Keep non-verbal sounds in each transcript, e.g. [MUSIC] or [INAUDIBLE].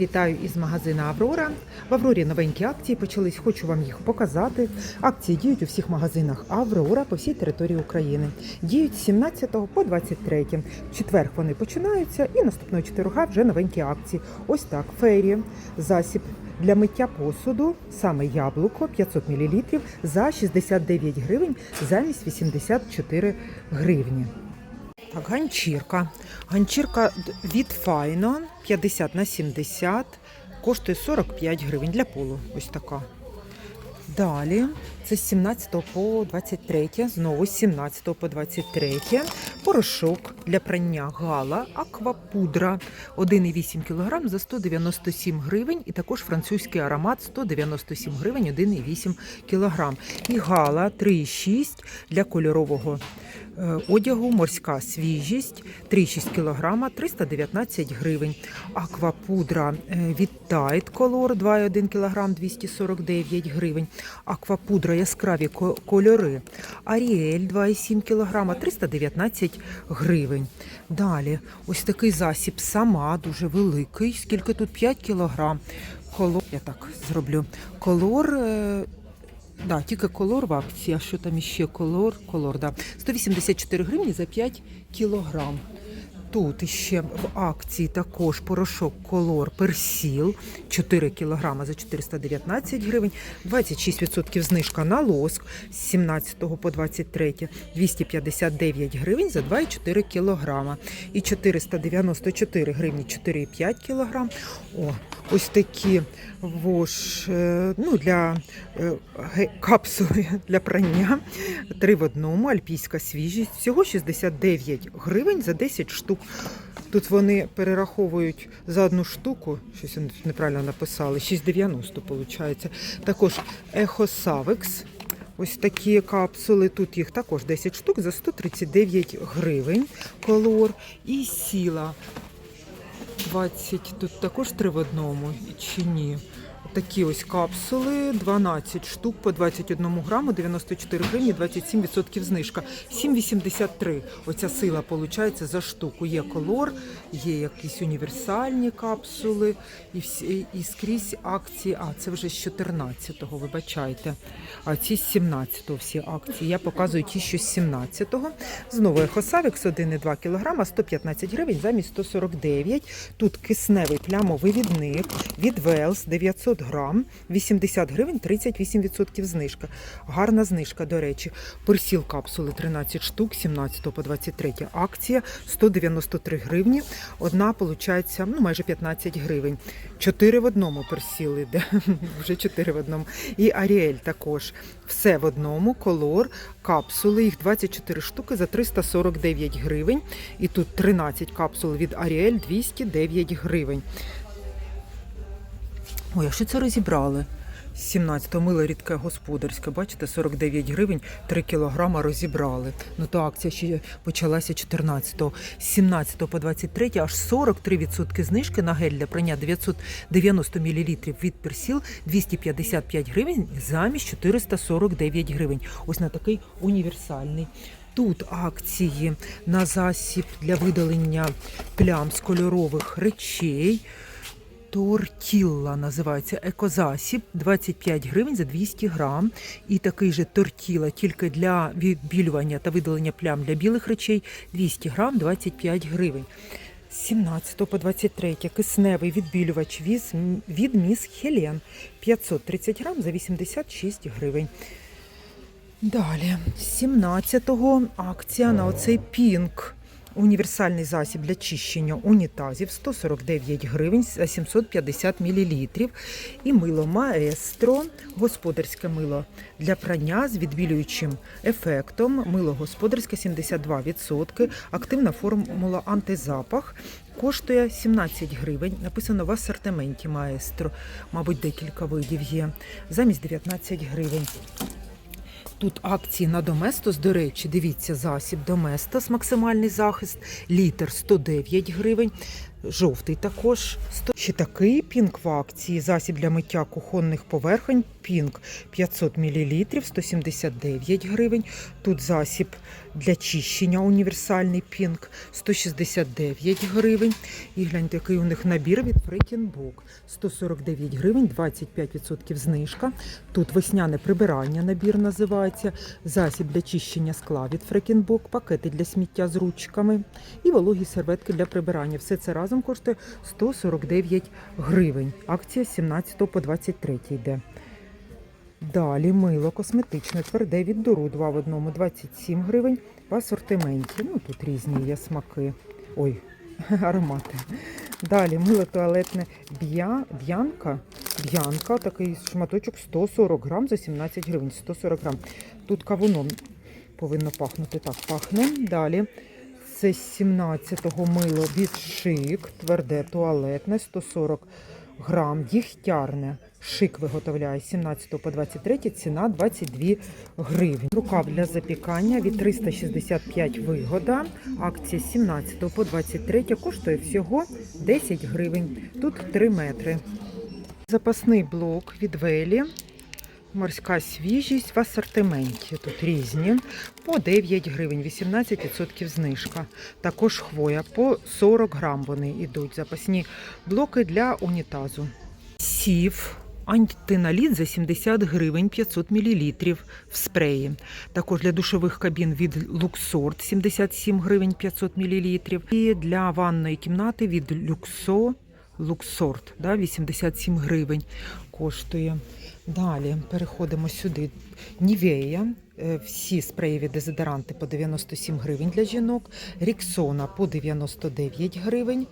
Вітаю із магазину Аврора. В Аврорі новенькі акції почались. Хочу вам їх показати. Акції діють у всіх магазинах Аврора по всій території України. Діють з 17 по 23. В четвер вони починаються і наступного четверга вже новенькі акції. Ось так. Фейрі, засіб для миття посуду, саме яблуко 500 мл за 69 гривень замість 84 гривні. Так, ганчірка. Ганчірка від Файно 50 на 70, коштує 45 гривень для полу. Ось така. Далі це з 17 по 23, знову з 17 по 23. Порошок для прання гала, аквапудра 1,8 кг за 197 гривень. І також французький аромат 197 гривень 1,8 кг. І гала 3,6 для кольорового одягу, морська свіжість 3,6 кг 319 гривень. Аквапудра е, від Tide Color 2,1 кг 249 гривень. Аквапудра яскраві кольори. Аріель 2,7 кг 319 гривень. Далі ось такий засіб сама дуже великий. Скільки тут 5 кг. Колор, я так зроблю. Колор. Да, тільки колор в акції, а що там іще колор? Колор, да. 184 гривні за 5 кілограм. Тут іще в акції також порошок колор персіл 4 кг за 419 гривень, 26% знижка на лоск з 17 по 23 259 гривень за 2,4 кг. І 494 гривні 4,5 кг. О, ось такі вош е, ну, для е, капсули для прання. Три в одному, альпійська свіжість. Всього 69 гривень за 10 штук. Тут вони перераховують за одну штуку, щось неправильно написали, 6,90 виходить. Також Ехосавекс. Ось такі капсули. Тут їх також 10 штук за 139 гривень. Колор. І сіла 20, тут також три в одному, чи ні? Такі ось капсули, 12 штук по 21 граму, 94 гривні, 27% знижка. 7,83 оця сила виходить за штуку. Є колор, є якісь універсальні капсули і, всі, і скрізь акції. А, це вже з 14-го, вибачайте. А ці з 17-го всі акції. Я показую ті, що з 17-го. Знову Ехосавікс 1,2 кг, 115 гривень замість 149. Тут кисневий плямовий відник від Велс 900 грам, 80 гривень, 38% знижка. Гарна знижка, до речі. Персіл капсули 13 штук, 17 по 23 акція, 193 гривні. Одна, виходить, ну, майже 15 гривень. 4 в одному персіл іде, [LAUGHS] вже 4 в одному. І Аріель також. Все в одному, колор, капсули, їх 24 штуки за 349 гривень. І тут 13 капсул від Аріель 209 гривень. Ой, а що це розібрали? 17-го мило рідке господарське, бачите, 49 гривень, 3 кілограма розібрали. Ну то акція ще почалася 14-го. З 17 по 23 аж 43% знижки на гель для прання 990 мл від персіл 255 гривень замість 449 гривень. Ось на такий універсальний. Тут акції на засіб для видалення плям з кольорових речей. Тортілла називається екозасіб 25 гривень за 200 грам. І такий же тортіла тільки для відбілювання та видалення плям для білих речей 200 грам 25 гривень. З 17 по 23 кисневий відбілювач від міс Хелен 530 грам за 86 гривень. Далі, з 17-го акція на оцей пінк. Універсальний засіб для чищення унітазів 149 гривень за 750 мл. І мило Маестро, господарське мило для прання з відбілюючим ефектом. Мило господарське 72%. Активна формула антизапах. Коштує 17 гривень. Написано в асортименті Маестро. Мабуть, декілька видів є. Замість 19 гривень. Тут акції на Доместос, до речі, дивіться, засіб Доместос, максимальний захист, літр 109 гривень. Жовтий також. Ще такий пінк в акції. Засіб для миття кухонних поверхонь. Пінк 500 мл, 179 гривень. Тут засіб для чищення універсальний пінк 169 гривень. І гляньте, який у них набір від Фрекінбок. 149 гривень, 25% знижка. Тут весняне прибирання набір називається. Засіб для чищення скла від Фрекінбок, пакети для сміття з ручками і вологі серветки для прибирання. Все це разом коштує 149 гривень. Акція з 17 по 23 йде. Далі мило косметичне тверде від дуру 2 в одному 27 гривень в асортименті. Ну тут різні є смаки. Ой, [LAUGHS] аромати. Далі мило туалетне б'я, б'янка. Б'янка, такий шматочок 140 грам за 17 гривень. 140 грам. Тут кавуном повинно пахнути. Так, пахне. Далі. Це з 17-го мило від шик, тверде туалетне, 140 грам, дігтярне. Шик виготовляє з 17 по 23, ціна 22 гривень. Рукав для запікання від 365 вигода. Акція з 17 по 23 коштує всього 10 гривень. Тут 3 метри. Запасний блок від Велі. Морська свіжість в асортименті. Тут різні. По 9 гривень, 18% знижка. Також хвоя по 40 грам вони йдуть. Запасні блоки для унітазу. Сів. Антиналіт за 70 гривень 500 мл в спреї. Також для душових кабін від Luxort 77 гривень 500 мл. І для ванної кімнати від Люксо Luxort да, 87 гривень коштує. Далі переходимо сюди. Нівея. Е, Всі спреєві дезодоранти по 97 гривень для жінок. Ріксона по 99 гривень.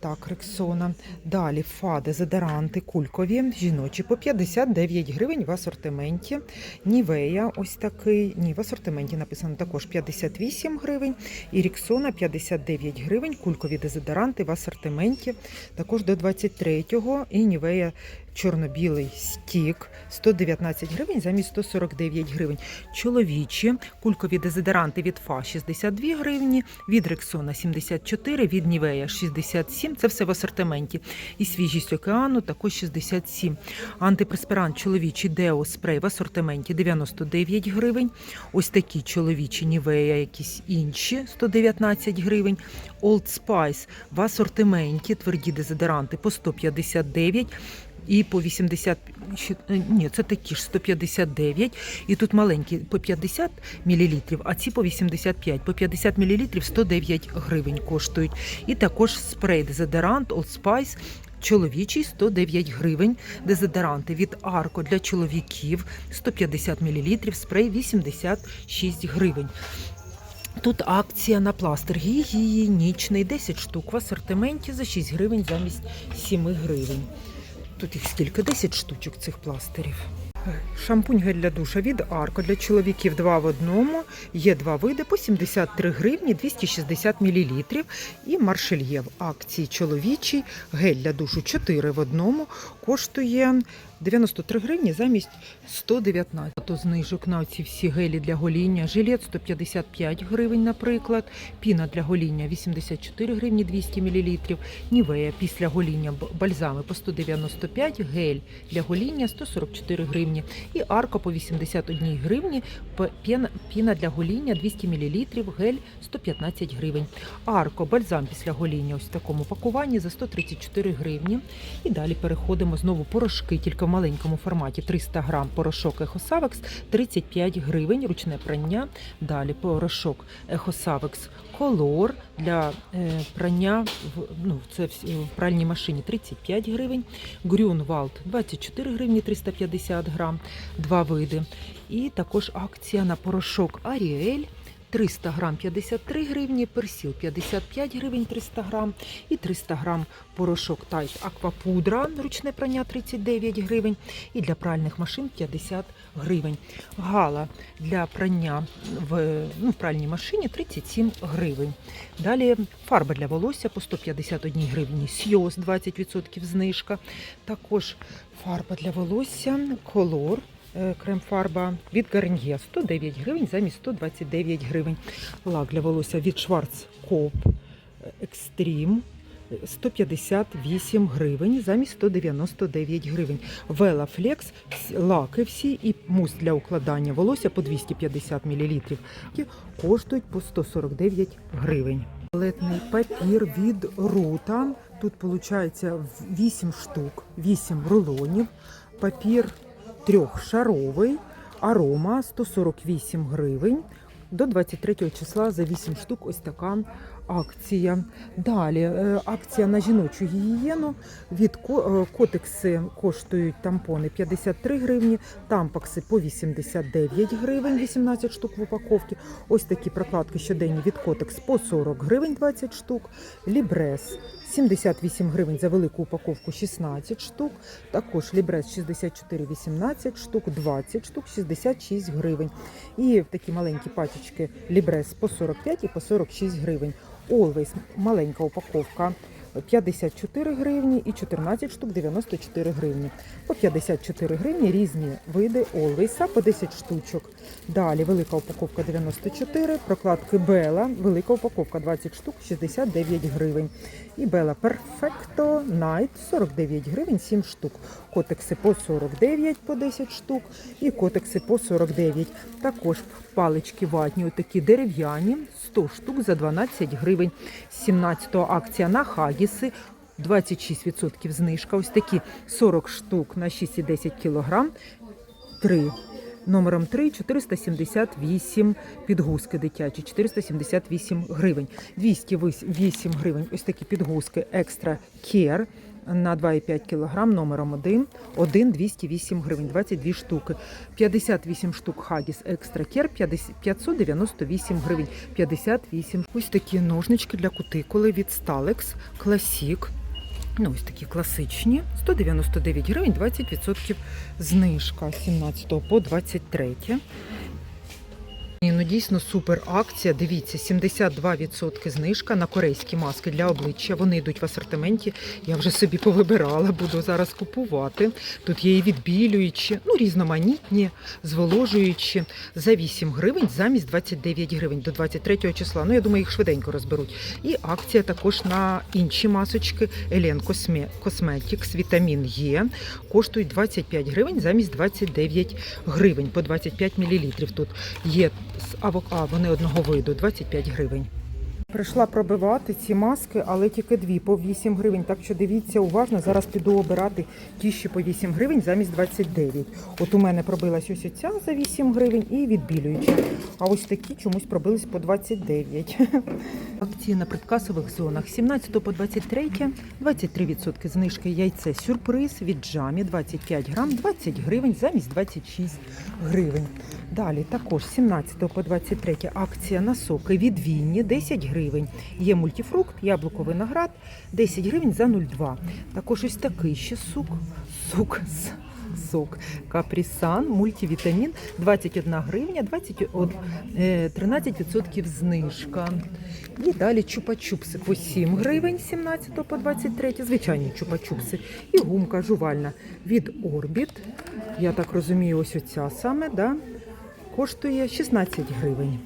Так, Рексона. Далі фа дезодоранти кулькові, жіночі по 59 гривень в асортименті. Нівея ось такий. Ні, в асортименті написано також 58 гривень. І Ріксона 59 гривень. Кулькові дезодоранти в асортименті також до 23-го. І Нівея чорно-білий стік 119 гривень замість 149 гривень. Чоловічі кулькові дезодоранти від ФА 62 гривні, від Рексона 74, від Нівея 67. Це все в асортименті. І свіжість океану також 67. Антипреспирант чоловічий Део спрей в асортименті 99 гривень. Ось такі чоловічі Нівея, якісь інші 119 гривень. Old Spice в асортименті тверді дезодоранти по 159 і по 80, е, ні, це такі ж 159, і тут маленькі по 50 мл, а ці по 85. По 50 мл 109 гривень коштують. І також спрей дезодорант Old Spice Чоловічий 109 гривень, дезодоранти від Арко для чоловіків 150 мл, спрей 86 гривень. Тут акція на пластир гігієнічний, 10 штук в асортименті за 6 гривень замість 7 гривень. Тут їх скільки? 10 штучок цих пластирів. Шампунь гель для душа від Арко для чоловіків 2 в одному. Є два види по 73 гривні 260 мл. І маршельє в акції чоловічий гель для душу 4 в одному коштує 93 гривні замість 119. То знижок на ці всі гелі для гоління. Жилет 155 гривень, наприклад. Піна для гоління 84 гривні 200 мл. Нівея після гоління бальзами по 195, гель для гоління 144 гривні. І арко по 81 гривні, піна, для гоління 200 мл, гель 115 гривень. Арко, бальзам після гоління ось в такому пакуванні за 134 гривні. І далі переходимо знову порошки, тільки в маленькому форматі 300 грам порошок Ехосавекс 35 гривень, ручне прання. Далі порошок Ехосавекс Колор для е, прання в, ну, це в, пральній машині 35 гривень. Грюнвалд 24 гривні 350 грам, два види. І також акція на порошок Аріель 300 грам 53 гривні, персіл 55 гривень 300 грам і 300 грам порошок Тайт Аквапудра, ручне прання 39 гривень і для пральних машин 50 гривень. Гала для прання в, ну, в пральній машині 37 гривень. Далі фарба для волосся по 151 гривні, сйоз 20% знижка. Також фарба для волосся, колор крем-фарба від Гарньє 109 гривень замість 129 гривень. Лак для волосся від Schwarzkopf Extreme 158 гривень замість 199 гривень. Велафлекс, лаки всі і мус для укладання волосся по 250 мл коштують по 149 гривень. Туалетний папір від Рута. Тут виходить 8 штук, 8 рулонів. Папір трьохшаровий, арома 148 гривень. До 23 числа за 8 штук ось така акція. Далі е, акція на жіночу гігієну. Від е, котекси коштують тампони 53 гривні, тампакси по 89 гривень, 18 штук в упаковці. Ось такі прокладки щоденні від котекс по 40 гривень 20 штук. Лібрес 78 гривень за велику упаковку 16 штук. Також Лібрес 64 18 штук, 20 штук, 66 гривень. І такі маленькі пачечки Лібрес по 45 і по 46 гривень. Always маленька упаковка 54 гривні і 14 штук 94 гривні. По 54 гривні різні види Always по 10 штучок. Далі велика упаковка 94, прокладки Бела, велика упаковка 20 штук 69 гривень. І Бела Perfecto Night 49 гривень 7 штук. Котекси по 49 по 10 штук і котекси по 49. Також палички ватні, отакі дерев'яні, 100 штук за 12 гривень. 17-го акція на Хагіси. 26% знижка. Ось такі 40 штук на 6,10 кг. 3. Номером 3 478 підгузки дитячі, 478 гривень. 208 гривень. Ось такі підгузки Екстра Care на 2,5 кг номером 1. 1 208 гривень, 22 штуки. 58 штук Хагіс Екстра Кер 598 гривень, 58. Ось такі ножнички для кутикули від Stalex Classic. Ну, ось такі класичні. 199 гривень, 20% знижка з 17 по 23. Ну дійсно супер акція. Дивіться, 72% знижка на корейські маски для обличчя. Вони йдуть в асортименті. Я вже собі повибирала, буду зараз купувати. Тут є і відбілюючі, ну різноманітні, зволожуючі за 8 гривень замість 29 гривень до 23 числа. Ну я думаю, їх швиденько розберуть. І акція також на інші масочки Елен Cosmetics Вітамін Е коштують 25 гривень замість 29 гривень по 25 мл. Тут є з авока, вони одного виду 25 гривень. Прийшла пробивати ці маски, але тільки дві по 8 гривень. Так що дивіться уважно. Зараз піду обирати ті, що по 8 гривень замість 29. От у мене пробилась ось оця за 8 гривень і відбілююча. А ось такі чомусь пробились по 29. [LAUGHS] Акції на предкасових зонах 17 по 23, 23% знижки яйце сюрприз від джамі 25 грам, 20 гривень замість 26 гривень. Далі також 17 по 23 акція на соки від Вінні 10 гривень. Є мультифрукт, яблуко виноград 10 гривень за 0,2. Також ось такий ще сук. Сук сок. Капрісан, мультивітамін 21 гривня, 21, е, 13% знижка. І далі чупа-чупси по 7 гривень 17 по 23, звичайні чупа-чупси. І гумка жувальна від Орбіт. Я так розумію, ось оця саме, да? коштує 16 гривень.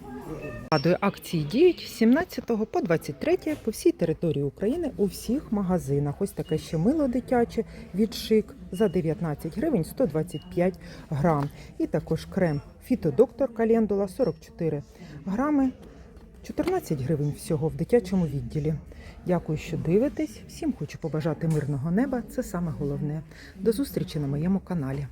Нагадую, акції діють з 17 по 23 по всій території України у всіх магазинах. Ось таке ще мило дитяче від шик за 19 гривень 125 грам. І також крем Фітодоктор Календула 44 грами. 14 гривень всього в дитячому відділі. Дякую, що дивитесь. Всім хочу побажати мирного неба. Це саме головне. До зустрічі на моєму каналі.